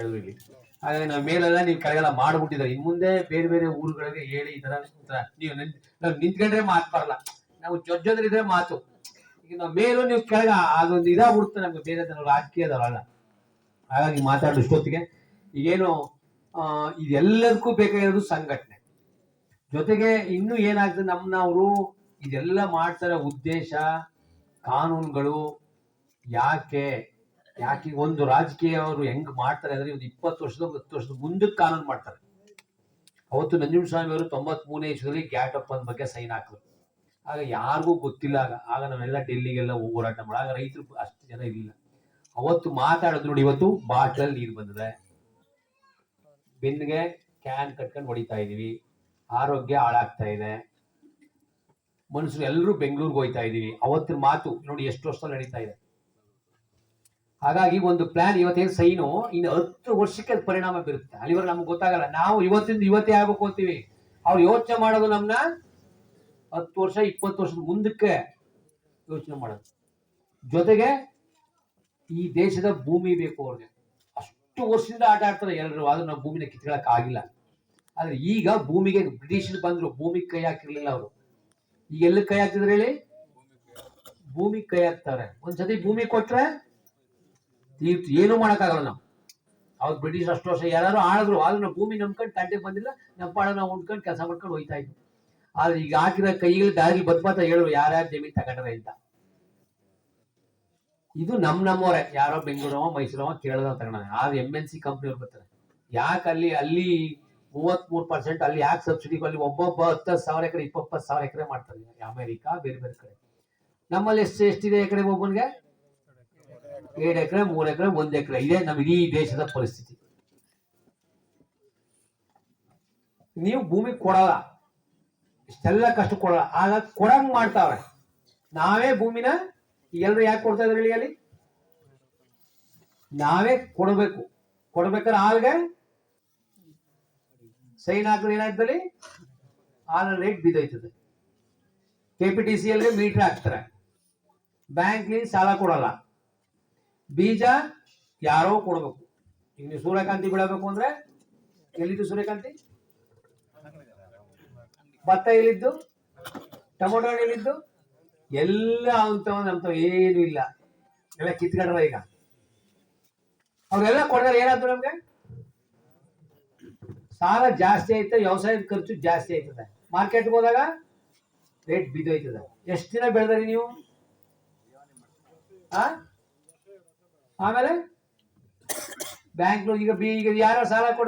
ಇಲ್ಲಿ ಹಾಗಾಗಿ ನಾವು ಮೇಲೆಲ್ಲ ನೀವು ಕೆಳಗೆಲ್ಲ ಮಾಡ್ಬಿಟ್ಟಿದ್ದಾರೆ. ಇನ್ ಮುಂದೆ ಬೇರೆ ಬೇರೆ ಊರುಗಳಿಗೆ ಹೇಳಿ ಈ ತರ ನೀವು ನಾವು ನಿಂತ್ಕೊಂಡ್ರೆ ಮಾತು ಬರಲ್ಲ. ನಾವು ಜೊತೆ ಮಾತು. ಈಗ ನಾವು ಮೇಲೂ ನೀವು ಕೆಳಗ ಅದೊಂದು ಇದಾಗ್ಬಿಡುತ್ತೆ ನಮ್ಗೆ. ಬೇರೆ ರಾಜಕೀಯದವರಲ್ಲ. ಹಾಗಾಗಿ ಮಾತಾಡೋ ಇಷ್ಟೊತ್ತಿಗೆ. ಈಗೇನು ಆ, ಇದೆಲ್ಲದಕ್ಕೂ ಬೇಕಾಗಿರೋದು ಸಂಘಟನೆ. ಜೊತೆಗೆ ಇನ್ನು ಏನಾಗ್ತದೆ ನಮ್ಮನವರು ಇದೆಲ್ಲ ಮಾಡ್ತಾರ ಉದ್ದೇಶ ಕಾನೂನುಗಳು ಯಾಕೆ ಯಾಕೆ ಒಂದು ರಾಜಕೀಯ ಅವರು ಹೆಂಗ್ ಮಾಡ್ತಾರೆ ಅಂದ್ರೆ ಒಂದು ಇಪ್ಪತ್ತು ವರ್ಷದ ಹತ್ತು ವರ್ಷದ ಮುಂದಕ್ಕೆ ಕಾನೂನು ಮಾಡ್ತಾರೆ. ಅವತ್ತು ನಂಜುಂಡಸ್ವಾಮಿ ಅವರು ತೊಂಬತ್ ಮೂರನೇ ಇಸ್ವಿಯಲ್ಲಿ ಗ್ಯಾಟ್ ಅಪ್ ಬಗ್ಗೆ ಸೈನ್ ಹಾಕಿದ್ರು ಆಗ ಯಾರಿಗೂ ಗೊತ್ತಿಲ್ಲ ಆಗ. ಆಗ ನಾವೆಲ್ಲ ಡೆಲ್ಲಿಗೆಲ್ಲ ಹೋರಾಟ ಮಾಡಿ ಆಗ ರೈತರು ಅಷ್ಟು ಜನ ಇರಲಿಲ್ಲ. ಅವತ್ತು ಮಾತಾಡೋದು ನೋಡಿ ಇವತ್ತು, ಬಾಟ್ಲಲ್ಲಿ ನೀರು ಬಂದಿದೆ. ಬೆನ್ನಿಗೆ ಕ್ಯಾನ್ ಕಟ್ಕೊಂಡು ಹೊಡಿತಾ ಇದೀವಿ. ಆರೋಗ್ಯ ಹಾಳಾಗ್ತಾ ಇದೆ. ಮನುಷ್ಯರು ಎಲ್ಲರೂ ಬೆಂಗಳೂರಿಗೆ ಹೋಯ್ತಾ ಇದೀವಿ. ಅವತ್ತಿನ ಮಾತು ನೋಡಿ ಎಷ್ಟು ವರ್ಷ ನಡೀತಾ ಇದೆ. ಹಾಗಾಗಿ ಒಂದು ಪ್ಲಾನ್ ಇವತ್ತೇನು ಸೈನು, ಇನ್ನು ಹತ್ತು ವರ್ಷಕ್ಕೆ ಅದು ಪರಿಣಾಮ ಬೀರುತ್ತೆ. ಅಲ್ಲಿವರೆಗೆ ನಮ್ಗೆ ಗೊತ್ತಾಗಲ್ಲ. ನಾವು ಇವತ್ತಿಂದ ಇವತ್ತೇ ಆಗ್ಬೇಕು ಅಂತೀವಿ. ಅವ್ರು ಯೋಚನೆ ಮಾಡೋದು ನಮ್ಮನ್ನ ಹತ್ತು ವರ್ಷ, ಇಪ್ಪತ್ತು ವರ್ಷದ ಮುಂದಕ್ಕೆ ಯೋಚನೆ ಮಾಡೋದು. ಜೊತೆಗೆ ಈ ದೇಶದ ಭೂಮಿ ಬೇಕು ಅವ್ರಿಗೆ. ಅಷ್ಟು ವರ್ಷದಿಂದ ಆಟ ಆಡ್ತಾರೆ ಎಲ್ಲರೂ ಆದ್ರೂ ನಾವು ಭೂಮಿನ ಕಿತ್ಕೊಳಕ್ ಆಗಿಲ್ಲ. ಆದ್ರೆ ಈಗ ಭೂಮಿಗೆ, ಬ್ರಿಟಿಷರು ಬಂದ್ರು ಭೂಮಿಗೆ ಕೈ ಹಾಕಿರ್ಲಿಲ್ಲ ಅವರು. ಈಗ ಎಲ್ಲಿ ಕೈ ಹಾಕ್ತಿದ್ರು ಹೇಳಿ? ಭೂಮಿ ಕೈ ಹಾಕ್ತಾರೆ. ಒಂದ್ಸತಿ ಭೂಮಿ ಕೊಟ್ರೆ ತೀರ್ತು ಏನು ಮಾಡಕ್ಕಾಗಲ್ಲ ನಾವು. ಅವ್ರು ಬ್ರಿಟಿಷ್ ಅಷ್ಟು ವರ್ಷ ಯಾರು ಆಳಿದ್ರು, ಆದ್ರೂ ನಮ್ಮ ಭೂಮಿ ನಂಬ್ಕೊಂಡು ತಂಟೆಗೆ ಬಂದಿಲ್ಲ, ನಮ್ಮ ಪಾಡ ನಾವು ಉಂಡ್ಕೊಂಡು ಕೆಲಸ ಮಾಡ್ಕೊಂಡು ಹೋಯ್ತಾ ಇದ್ವಿ. ಆದ್ರೆ ಈಗ ಹಾಕಿದ ಕೈಗಳು ದಾರಿ ಬದ್ಮಾತ ಹೇಳು ಯಾರ್ಯಾರು ಜಮೀನ್ ತಗೊಂಡ್ರೆ ಅಂತ. ಇದು ನಮ್ ನಮ್ಮವ್ರೆ, ಯಾರೋ ಬೆಂಗಳೂರವ ಮೈಸೂರವ ಕೇಳದ ತಗೊಂಡ ಆದ್ರೆ ಎಂ ಎನ್ ಸಿ ಕಂಪ್ನಿಯವ್ರು ಬರ್ತಾರೆ. ಯಾಕೆ ಅಲ್ಲಿ ಅಲ್ಲಿ ಮೂವತ್ ಮೂರ್ ಪರ್ಸೆಂಟ್ ಅಲ್ಲಿ ಯಾಕೆ ಸಬ್ಸಿಡಿ ಅಲ್ಲಿ ಒಬ್ಬೊಬ್ಬ ಹತ್ತು ಸಾವಿರ ಎಕರೆ, ಇಪ್ಪತ್ತು ಸಾವಿರ ಎಕರೆ ಮಾಡ್ತಾರೆ. ಅಮೆರಿಕ, ಬೇರೆ ಬೇರೆ ಕಡೆ. ನಮ್ಮಲ್ಲಿ ಎಷ್ಟು ಎಷ್ಟಿದೆ ಎಕರೆ ಒಬ್ಬನಿಗೆ ಏಳು ಎಕರೆ, ಮೂರು ಎಕರೆ, ಒಂದ್ ಎಕರೆ. ಇದೆ ನಮ್ಮ ಇಡೀ ದೇಶದ ಪರಿಸ್ಥಿತಿ. ನೀವು ಭೂಮಿ ಕೊಡಲ್ಲ. ಇಷ್ಟೆಲ್ಲ ಕಷ್ಟ ಕೊಡಲ್ಲ. ಆಗ ಕೊಡಂಗ್ ಮಾಡ್ತಾವ್ರೆ. ನಾವೇ ಭೂಮಿನ ಎಲ್ಲರೂ ಯಾಕೆ ಕೊಡ್ತಾ ಇದ್ರಿ ಹೇಳಿ ಅಲ್ಲಿ ನಾವೇ ಕೊಡಬೇಕು. ಕೊಡ್ಬೇಕಾದ್ರೆ ಆಲ್ಗೆ ಸೈನ್ ಹಾಕಿದ್ರೆ ಏನಾಯ್ತಲ್ಲಿ all rate ಬಿದ್ದೋಯ್ತದೆ. K P T C meter ಹಾಕ್ತಾರೆ. ಬ್ಯಾಂಕ್ ಸಾಲ ಕೊಡಲ್ಲ. ಬೀಜ ಯಾರೋ ಕೊಡ್ಬೇಕು. ಈಗ ನೀವು ಸೂರ್ಯಕಾಂತಿ ಬೆಳಬೇಕು ಅಂದ್ರೆ ಎಲ್ಲಿದ್ದು ಸೂರ್ಯಕಾಂತಿ? ಭತ್ತ ಎಲ್ಲಿದ್ದು? ಟೊಮೊಟೊ ಎಲ್ಲಿದ್ದು? ಎಲ್ಲ ಅಂತ ಅಂತ ಏನು ಇಲ್ಲ. ಎಲ್ಲ ಕಿತ್ಕೊಂಡ್ರ ಈಗ. ಅವ್ರೆಲ್ಲ ಕೊಡ್ತಾರೆ ಏನಾದ್ರು ನಮ್ಗೆ? ಸಾಲ ಜಾಸ್ತಿ ಆಯ್ತು ವ್ಯವಸಾಯದ ಖರ್ಚು ಜಾಸ್ತಿ ಆಯ್ತದೆ. ಮಾರ್ಕೆಟ್ಗೆ ಹೋದಾಗ ರೇಟ್ ಬಿದ್ದೋಯ್ತದೆ. ಎಷ್ಟು ದಿನ ಬೆಳೆದ್ರಿ ನೀವು? ಆ? ಆಮೇಲೆ ಬ್ಯಾಂಕ್ ಈಗ ಬಿ ಈಗ ಯಾರೋ ಸಾಲ ಕೊಡ್ಬೇಕು.